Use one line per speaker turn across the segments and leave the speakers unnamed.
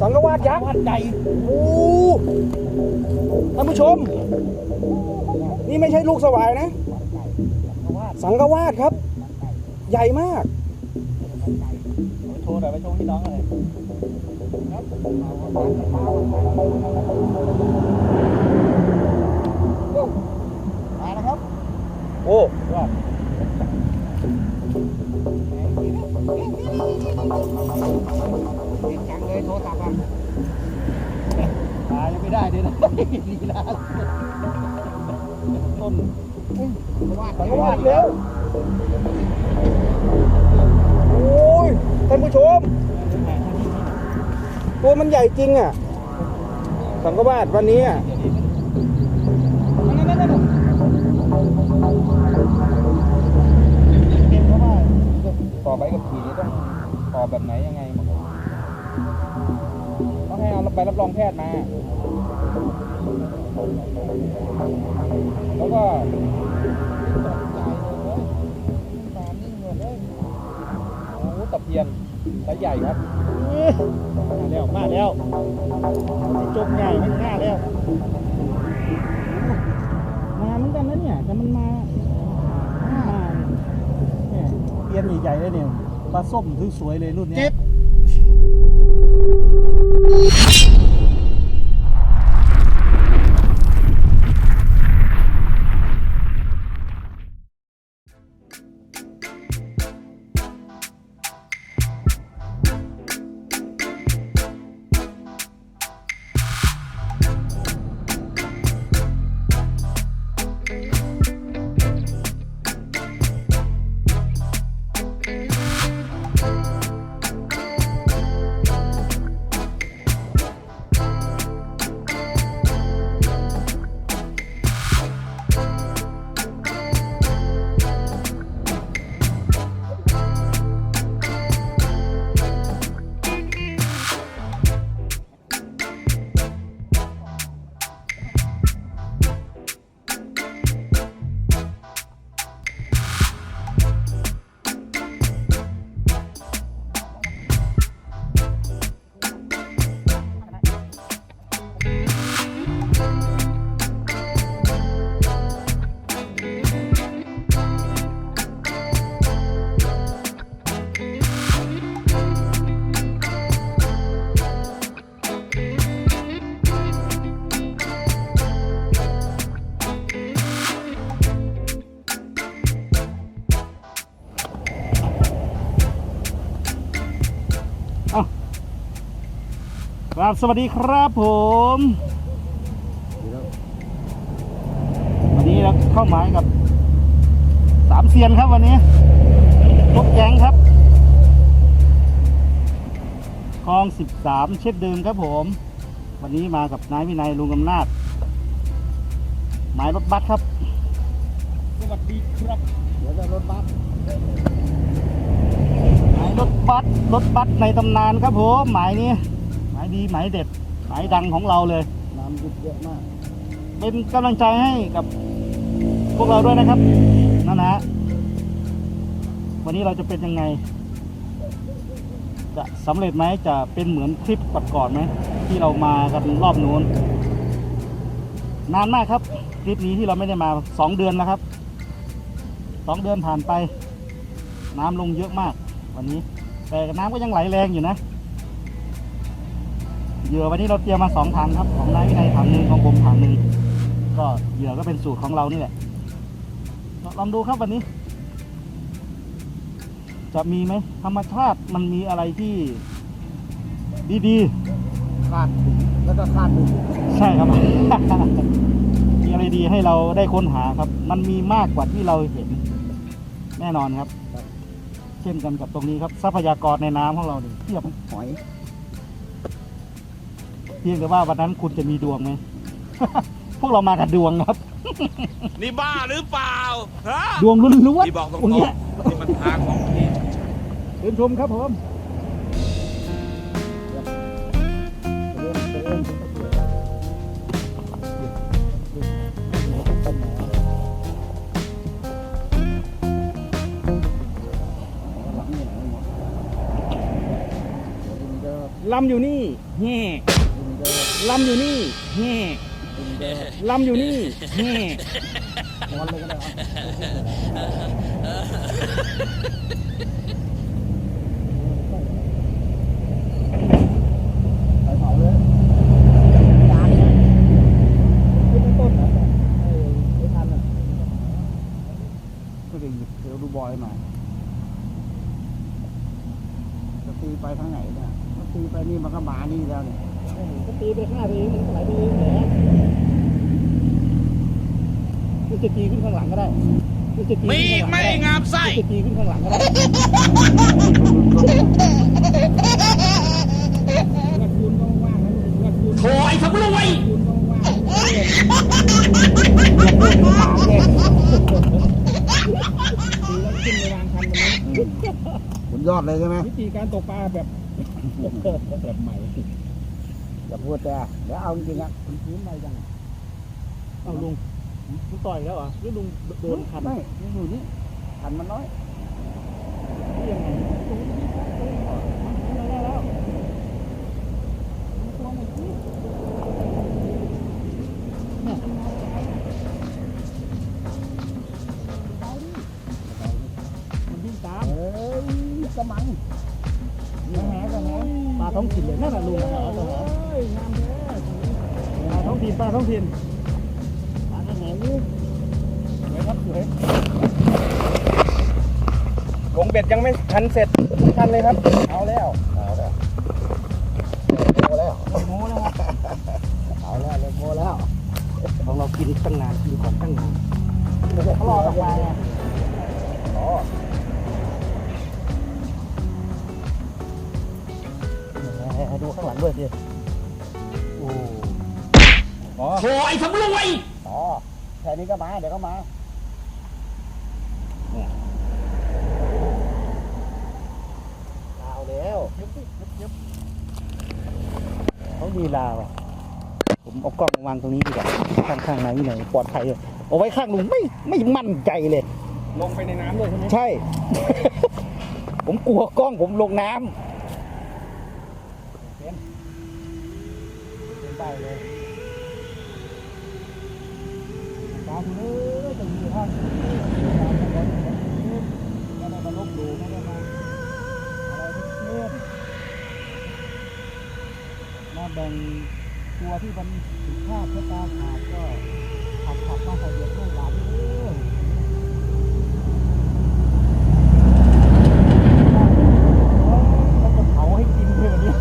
สังกวาดยักษ์
วาดใหญ่
โอ้ท่านผู้ชม นี่ไม่ใช่ลูกสวายนะ
วาด
สังกวาดครับ ใหญ่มาก
โชว์หน่อยไปโชว์พี่น้องเลยมาแล้วครับ
โอ้
ว่า
จัง เลยโทรศัพท์อะ
ตายยังไม่ได้เลยนะดีนะต้น
วาด
สังกวาดเร็วโอ้ยท่านผู้ชม ตัวมันใหญ่จริงอะ สังกวาดวันนี้อะ
ต่อไปกับขี่ต้องต่อแบบไหนยังไง ต้องให้เอาใบรับรองแพทย์มา แล้วก็โอ้ตะเพียนไซส์ใหญ่ครับ
มาแล้ว มาแล้วจบใหญ่ไม่ง่าแล้ว
มาเหมือนกันนะเนี่ยแต่มันมามา
เนี่ยเตียนใหญ่ๆเลยเนี่ยปลาส้มสวยๆเลยรุ่นเนี้ย
เจ็
บ สวัสดีครับผมวันนี้เราเข้าหมายกับสามเซียนครับวันนี้รถแก๊งครับคลองสิบสามเช่นเดิมครับผม วันนี้มากับนายวินัยลุงอำนาจ หมายรถบัสครับ
สวัสดีครับ
เดี๋ยวจะรถบัสหมายรถบัสรถบัสในตำนานครับผม หมายนี้หมายดีหมายเด็ดหมายดังของเราเลย
น้ำยุบเยอะมาก
เป็นกำลังใจให้กับพวกเราด้วยนะครับนั่นนะฮะวันนี้เราจะเป็นยังไง จะสำเร็จไหมจะเป็นเหมือนคลิปก่อนๆไหมที่เรามากันรอบนู้น นานมากครับคลิปนี้ที่เราไม่ได้มาสองเดือนแล้วครับสองเดือนผ่านไป น้ำลงเยอะมากวันนี้ แต่น้ำก็ยังไหลแรงอยู่นะ เหยื่อวันนี้เราเตรียมมาสองถังครับ ของนายวินัยถังหนึ่งของผมถังหนึ่งก็เหยื่อก็เป็นสูตรของเรานี่แหละลองดูครับวันนี้ จะมีไหมธรรมชาติมันมีอะไรที่ดี
คาดถึงแล้วก็คาดถึง
ๆใช่ครับ มีอะไรดีให้เราได้ค้นหาครับ มันมีมากกว่าที่เราเห็น แน่นอนครับ เช่นกันกับตรงนี้ครับ ทรัพยากรในน้ำของเราเนี่ยเทียบหอยเพียงแต่ว่าวันนั้นคุณจะมีดวงไหม พวกเรามากับดวงครับ
นี่บ้าหรือเปล่าฮะ
ดวงล้วนๆ
ที่บอกตรง
พวก
ๆ
เนี้ย
นี่มันทางของพี่
เชิญชมครับผม
ล
ลำอยู่นี่แห่ ลำอยู่นี่แห่ลำอยู่นี่แห่
นอนเลยก็ได้ครับ
ไปเผาเลยกลางนะขึ้นไม่ต้นนะเออไม่ทันอะ
ก็เลยหยิบเดี๋ยวดูบอยมาจะตีไปทางไหนเนี่ยถ้าตีไปนี่มันก็มานี่แล้วเนี่ย
โอ้โหก็ ตีไปข้างหน้าไปเองมันก็ไหลไปเองแหมกูจะตีขึ้นข้างหลังก็ได้กูจะตี
มี
ขึ้น
อีก
ข้าง
ไห
ห
ม
ลังก็ได้
งามไส้
กูจะตีขึ้นข้างหลังก็ได้เลือดคูณก็ว่างๆนะเลือดคูณ
โถไอ้สำรวย
คูณก็ว่างๆเลือดคูณหางเลยตีแล้วขึ้นไปวางคันมันนี้
สุดยอดเลยใช่ไหม
วิธีการตกปลาแบบ แบบใหม่
อย่าพูดแต่เดี๋ยวเอาจริงๆอะ
คุณพื้นอะไรจังอะเอาลุงลุงต่อยแล้วเหรอหรือลุงโดนคัน
ไม่ไม่อยู่นี่ขันมันน้อย
ที่ยังไง สว
ย
ครับสวย
ลงเบ็ดยังไม่ทันเสร็จไม่ทันเลยครับ เอาแล้ว
เอาแล้วโมแล้ว
โม้แล้วครับ
เอาแล้วเลยโมแล้ว
ของเรากินตั้งนานกินก่อนตั้งนาน
ไม่ใช่
เขารอออกมาไง
อ๋อ
ดูข้างหลังด้วยสิโอ้
อ๋อ
โถไอ้สำรวย
อ๋อ แค่นี้ก็มา เดี๋ยวก็มา
เอาแล้วเขามีลาว่ะ ผมเอากล้องวางตรงนี้ดีกว่าข้างข้างๆไหนไหนปลอดภัยเลยเอาไว้ข้างลุงไม่ไม่มั่นใจเลย
ลงไปในน้ำเลยใช่ไหม
ใช่ ผมกลัวกล้องผมลงน้ำเป็นเป็นไปเลยตา มเลยจะมีท่านไม่ได้มาลบหลู่ไม่ได้มาอะไรทั้งสิ้นมาแบ่งตัวที่มันผิดพลาดชะตาขาดก็ขับขับมาใส่เดือดลูกหลานเลยมันจะเผาให้กินเลยวันนี้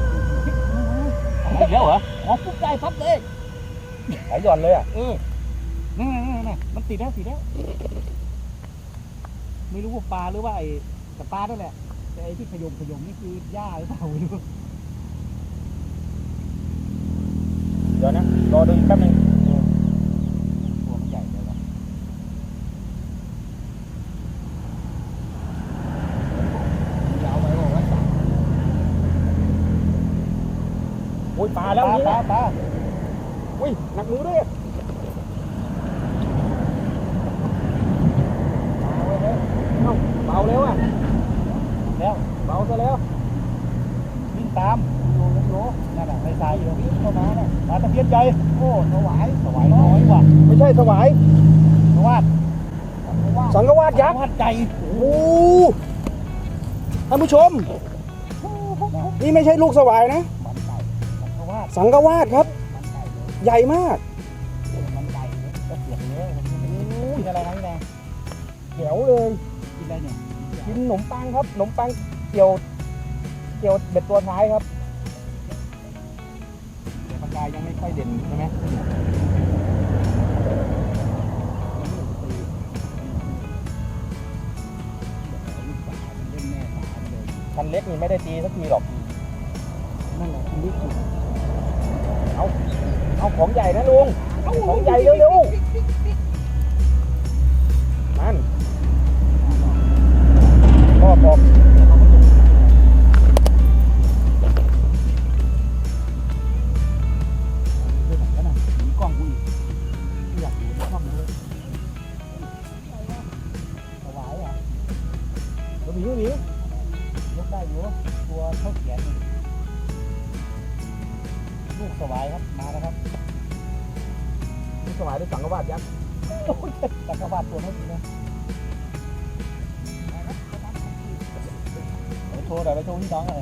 อีกแล้วเหรออ๋อปุ๊บได้ปั๊บเลย
สายหย่อนเลยอะ
เออ นั่นนั่นนั่นมันติดแล้วติดแล้วไม่รู้ว่าปลาหรือว่าไอ้แต่ปลาด้วยแหละ แต่ไอ้ที่ขยมขยมนี่คือหญ้าหรือเปล่าไม่รู้
เดี๋ยวนะ รอดูอีกแป๊บนึง
ตัวมันใหญ่เลยวะ
ยาวไปบอกว่าสามโอ้ยปลาแล้ว
ปลา
นี่
ปลาปลา
อุ้ยหนักมือด้วยอะเอ้าเบาเร็วอะ
แล้ว
เบาซะแล้ว
วิ่งตามโยนโยนนั่นแหละในสายอยู่วิ่งเข้ามาเนี่ยปลาตะเพียนใหญ่โอ้ถวายถวายน้อยว่ะ
ไม่ใช่สวาย
ถวาด
สังกวาดยักษ์
ถวาดใจ
โอ้ท่านผู้ชม นี่ไม่ใช่ลูกสวายนะ สังกวาดครับ ใหญ่มาก
มันไก่เลยก็เสียบเลยกินอะไรนะพี่แดง
แจ๋วเลย
กินอะไรเนี่ย
กินขนมปังครับขนมปังเกี่ยว เกี่ยวเบ็ดตัวท้ายครับ
แต่ปากกายยังไม่ค่อยเด่นใช่ไหม
คันเล็กนี่ไม่ได้ตีสักทีหรอก
นั่นแหละคุณลิขิต
เอาของใหญ่นะลุงของใหญ่เร็วๆนั่นพ่อบอก
เรื่อง ไหนกันนะหนีกล้องกูอีกไม่อยากอยู่ในกล้องเลยถวายอะ
หมีหมี
ยกได้อยู่ตัวเท่าแขนนี่
สวายครับมาแล้วครับ
นี่สวายด้วยสังกวาดยักษ์
โอ้ยจักรวาลตัวนั้นนะไปโชว์หน่อยไปโชว์ที่น้องหน่อย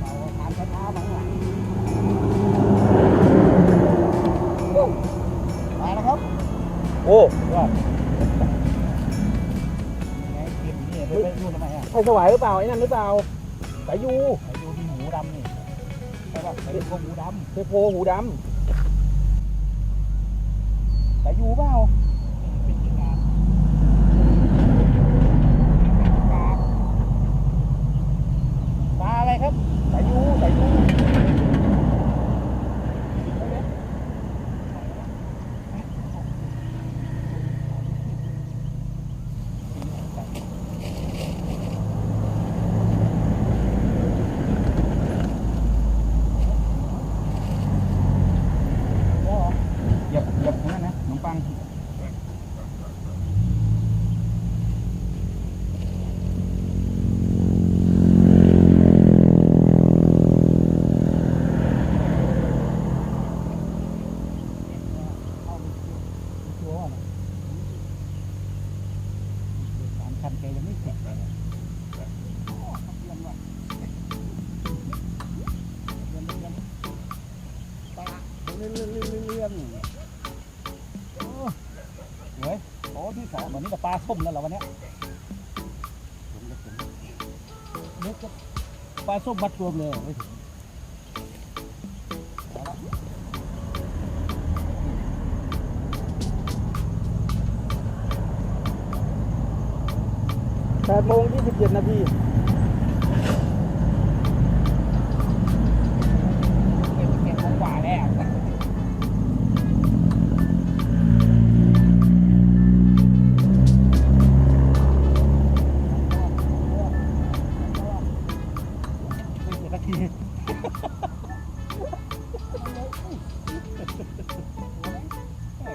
เอาทานช้าๆหลังหลัง
มาแล้วครับ
โอ้
ว่า ไปไปดูทำไมอะ
ใช่สวายหรือเปล่าไอ้นั่นหรือเปล่าสายยู
ไปดูที่หมูดำนี่ใช่ป่ะไปดูพวกหมูด
เทโพหูดำ
สายยูเปล่าเป็นยังไงปลาอะไรครับำ
สายยูสายยู
เหยียบเหยียบตรงนั้นนะขนมปัง ตัวน่ะสามคันแกยังไม่เสร็จเลยเรียนว่ะเรียนเรียนปลาเรียนเรียนเรีย นโอ้สวยโอ้ที่สองวันนี้กับปลาส้มแล้วเหรอวันเนี้ยเล็กปลาส้มมัดรวมเลยไม่ถึง
แปดโมงยี่สิบเจ็ดนาที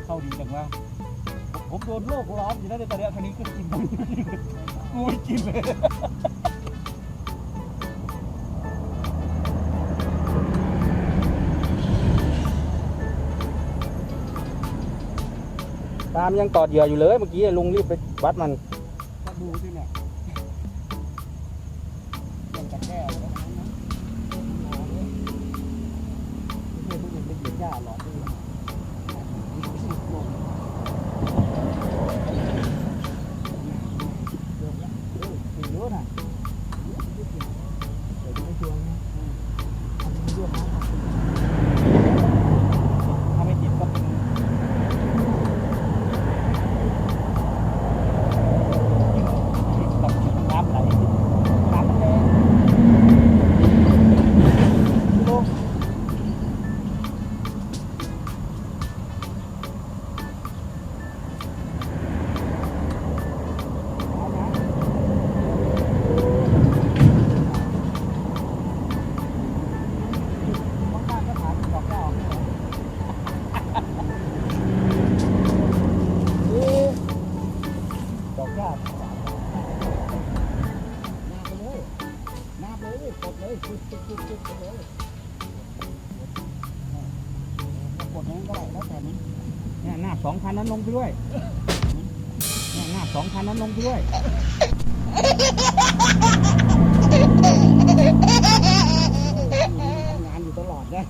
เข้าดีจังวะผมโดนโลกร้อนอยู่แล้วในตอนเนี้ยทีนี้ก็กินกูไม่กินเลย
ตามยังตอดเหยื่ออยู่เลยเมื่อกี้ลุงรีบไปวัดมัน
ก็ดูสิเนี่ย ป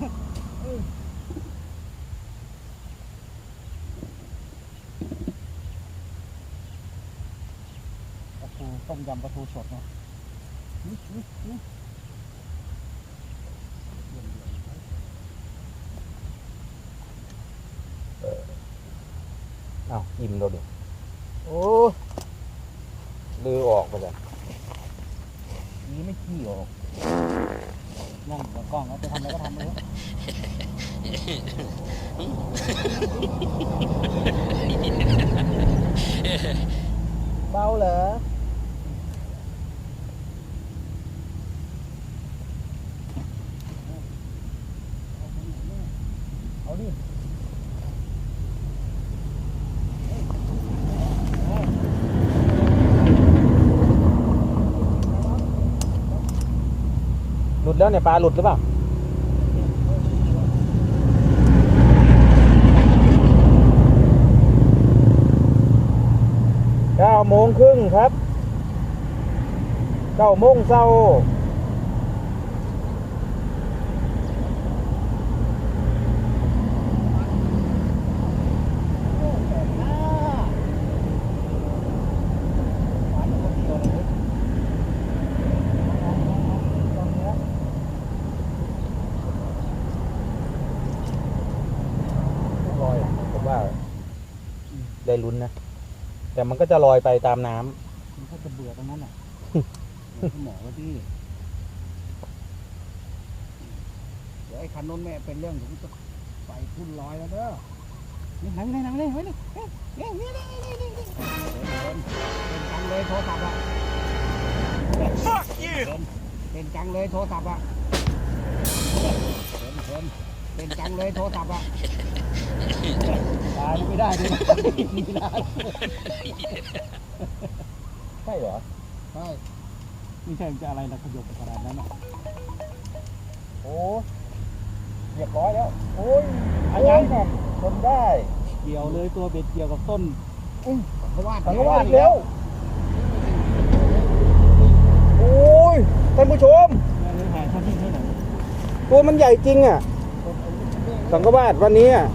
ลา
ทูต้
มยำปลาทูสดเนาะ
อ้าวอิ่มเราดิโอ้ลือออกไปเลย
นี่ไม่ขี้ออก นั่งกับกล้องแล้วจะทำอะไรก็ทำเลย
เบาเหรอ
เอาดิ
ดแล้วเนี่ยปลาหลุดหรือเปล่าเก้าโมงครึ่งครับเก้าโมงเศร้า ได้ลุ้นนะ แต่มันก็จะลอยไปตามน้ำ
มันก็จะเบื่อตรงนั้นอะหมอว่าที่เดี๋ยวไอ้คันโน้นแม่เป็นเรื่องผมจะไปทุ่นลอยแล้วเด้อนี่หนังนี่หนังนี่ไว้นี่นี่นี่นี่นี่นี่นี่เป็นจังเลยโทรศัพท์อะ
Fuck you
เป็นจังเลยโทรศัพท์อะเป็นเป็นเป็นจังเลยโทรศัพท์อะ ตายไม่ได้ด้วยไม่ได้
ใช่เหรอ
ใช่ไม่ใช่จะอะไรนะขยบขนาดนั้นอะ
โอ้เรียบร้อยแล้ว โอ้ย
อันยัง
โยทนได้
เกี่ยวเลยตัวเบ็ดเกี่ยวกับต้นเพราะว่า
สังกวาดแล้วโอ้ยท่านผู้ชม ตัวมันใหญ่จริงอะสังกวาดวันนี้อะ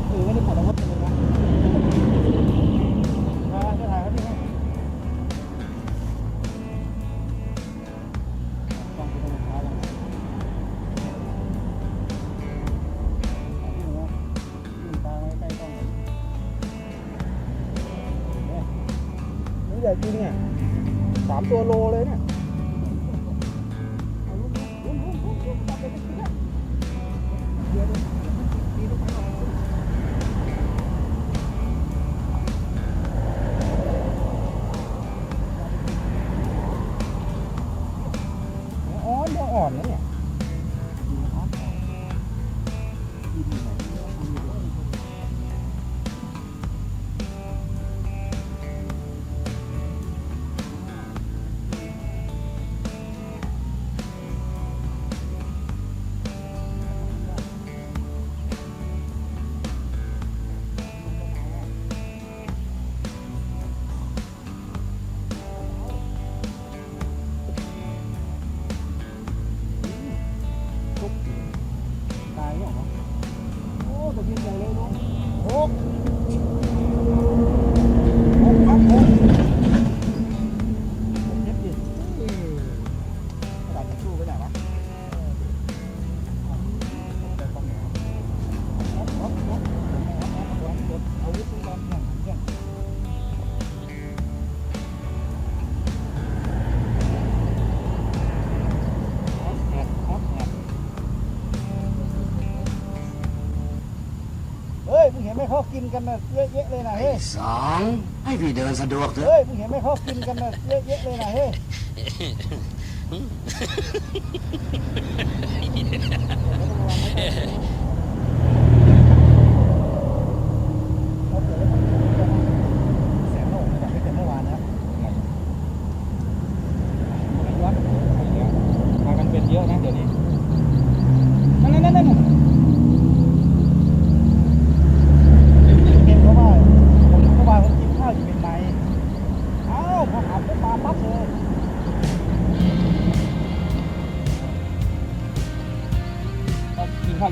กิ
น
กันนะเยอะแยะเลยนะเฮ้ย
สองให้พี่เดินสะดวกเถอะ
เฮ้ยมึงเห็นไหมเขากินกันนะเยอะแยะเลยนะเฮ้ย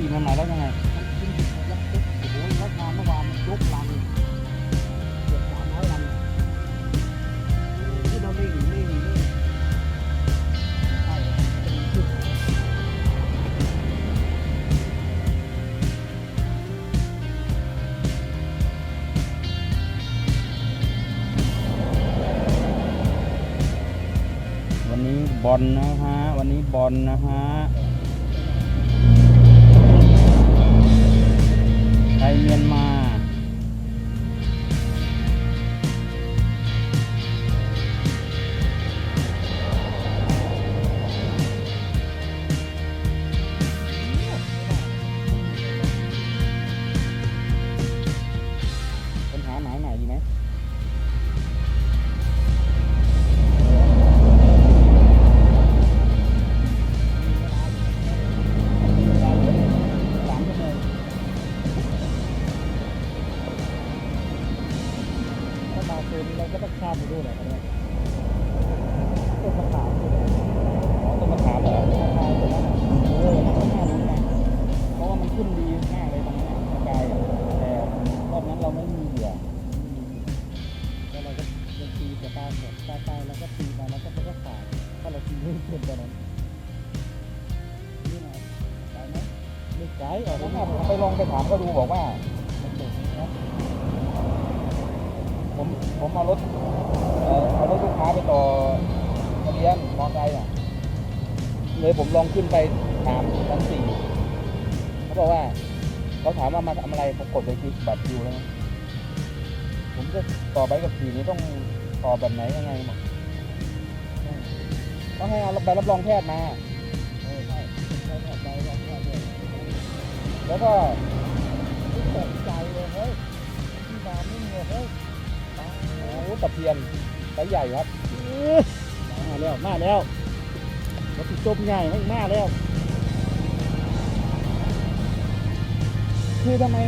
อ
ยู่ใหม่ๆแล้วยังไง
กินแล้วปุ๊บโอ้โหรถงาเมื่อวานยกลังเกือบสามร้อยลังที่เราเล่งเล่งเล่งใช่
วันนี้บอลนะฮะ วันนี้บอลนะฮะ ไป
ถามก็
ดูบอกว่า ผมผมเอารถเอารถลูกค้าไปต่อทะเบียนมอไซค์อะเลยผมลองขึ้นไปถามชั้นสี่เขาบอกว่าเขาถามว่ามาทำอะไรผมกดไปที่บัตรคิวแล้วนะผมจะต่อใบกับขี่นี้ต้องต่อแบบไหนยังไงบอกต้องให้เอาใบรับรองแพทย์มา แล้วก็
ตกใจเลยเฮ้ยที่บานไม่มีเฮ้ยตาย
โอ้ตะเพียนไซส์ใหญ่ครับ
มาแล้วมาแล้วรถที่จมใหญ่ไม่มาแล้ว
คือทำไม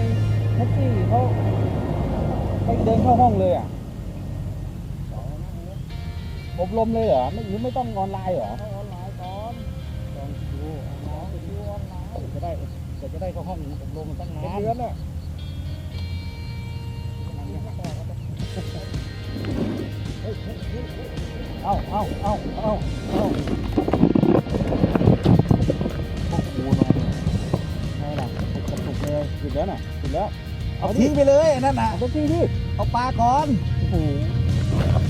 แท็กซี่เขาไปเดินเข้าห้องเลยอะอบรมเลยเหรอไม่หรือไม่ต้องออนไลน์เหรอ
เข้าออนไลน์ก่อนลองดูออนไลน์ไปดูออนไลน์จะได้ จะจะได้เข้าห้องอบรมตั้งนาน
เป็นเดือนอะ
เอาเอาเอาเอาเอา
โอ้โหนอน
ไงล่ะกระตุกเลยหยุดแล้วน่ะหยุดแล้ว
เอาทิ้งไปเลยนั่นน่ะ
เอาจริงดิ
เอาปลาก่อน
โอ้โห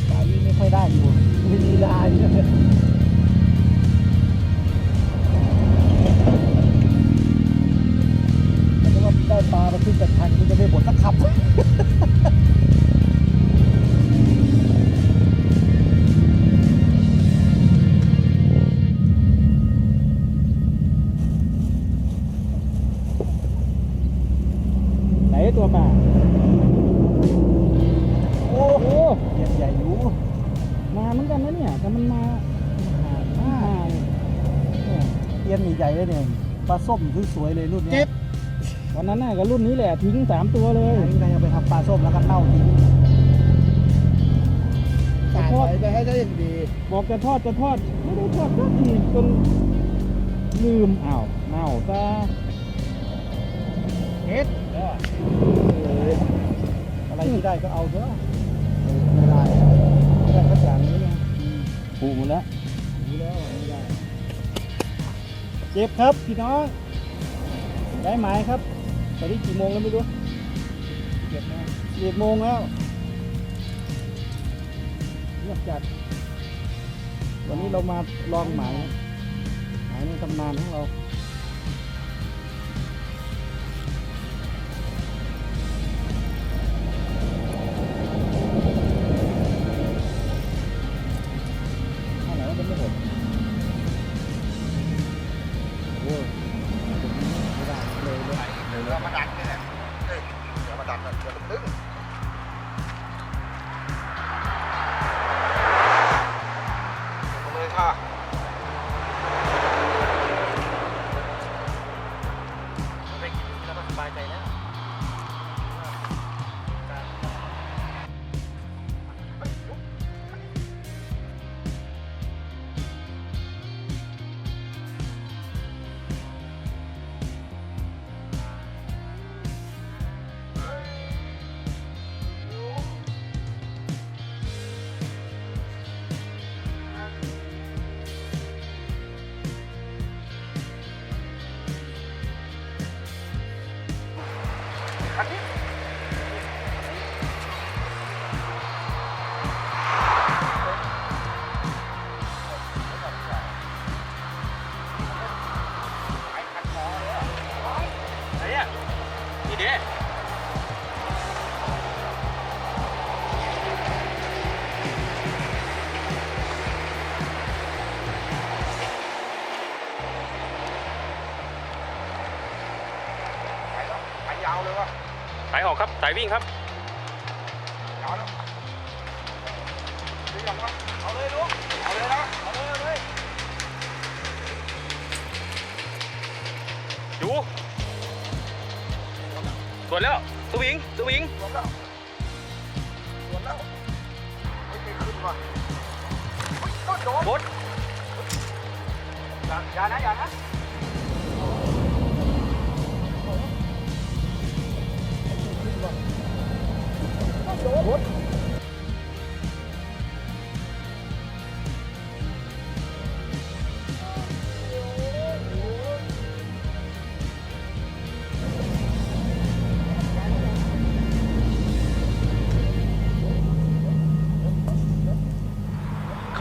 สายนี้ไม่ค่อยได้อยู่ไมีลีลา
ขึ้นจากทันคุณจะไม่บ่นสักคำ
ไหนตัวป่า
โอ้โหเย็นใหญ่อยู่
มาเหมือนกันนะเนี่ย แต่มันมาหาหาเนี่ย
เย็นใหญ่ๆเลยเนี่ย ปลาส้มสวยๆเลยรุ่นเนี้ย
เจ็บ วันนั้นน่ะก็รุ่นนี้แหละทิ้งสามตัวเลย
อันนี้นายเอาไปทำปลาส้มแล้วก็เน่าทิ้ง
จะทอด
ไปให้ได้อย่างดี
บอกจะทอดจะทอด ไม่ได้ทอดสักทีจนลืมอ้าวเน่าซะ
เฮ็ดอะไรที่ได้ก็เอาเถอะไม่ได้
ไม่ได้สักอย่างนี้ไง
ปูหมดแล้ว
รู้แล้วว่าไม่ได้เจ็บครับพี่น้องได้หมายครับต อนนี้กี่โมงแล้วไม่รู้เจ็ดโมงเจ็ดโมงแล้วเงียบจัด วันนี้เรามาลองหมายหมายในตำนานของเรา
วิ่งครับ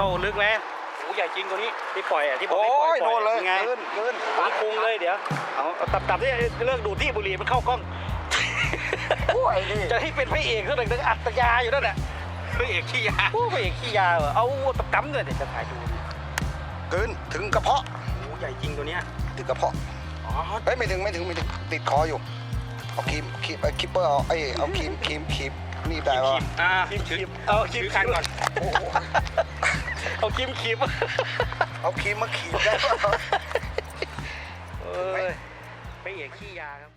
เข้าลึกไหมโอ้ใหญ่จริงตัวนี้ที่ปล่อยอะที่บอก
โอ้
ให้ปล่อย
ยโดนเลย
ป็ไง
เกินเกิน
ผมคุงเลยเดี๋ยวเอาเอาตับตับที่เลิกดูดที่บุหรี่มันเข้ากล้อง
โอ้ยนี่
จะให้เป็นพระเอกซะหน่อยนึงอัตยาอยู่นั่นแหละพระเอกขี้ยาโอ้พระเอกขี้ยาเหรอเอาตับตับเลยเดี๋ยวจะถ่ายดู
เกินถึงกระเพาะ
โอ้ใหญ่จริงตัวเนี้ย
ถึงกระเพาะ
อ๋อ
เฮ้ยไม่ถึงไม่ถึงไม่ถึงติดคออยู่เอาครีมครีมไอ้คิปเปอร์เอาไอ้เอาครีมครีมครีมนี่ได้ปะ
อ่าคิมคิมเอาคิมคันก่อน
โอ้โห
เอาคิมคิม
เอาครีมมาขีดได้ปะ
เอ้ยพระเอกขี้ยาครับ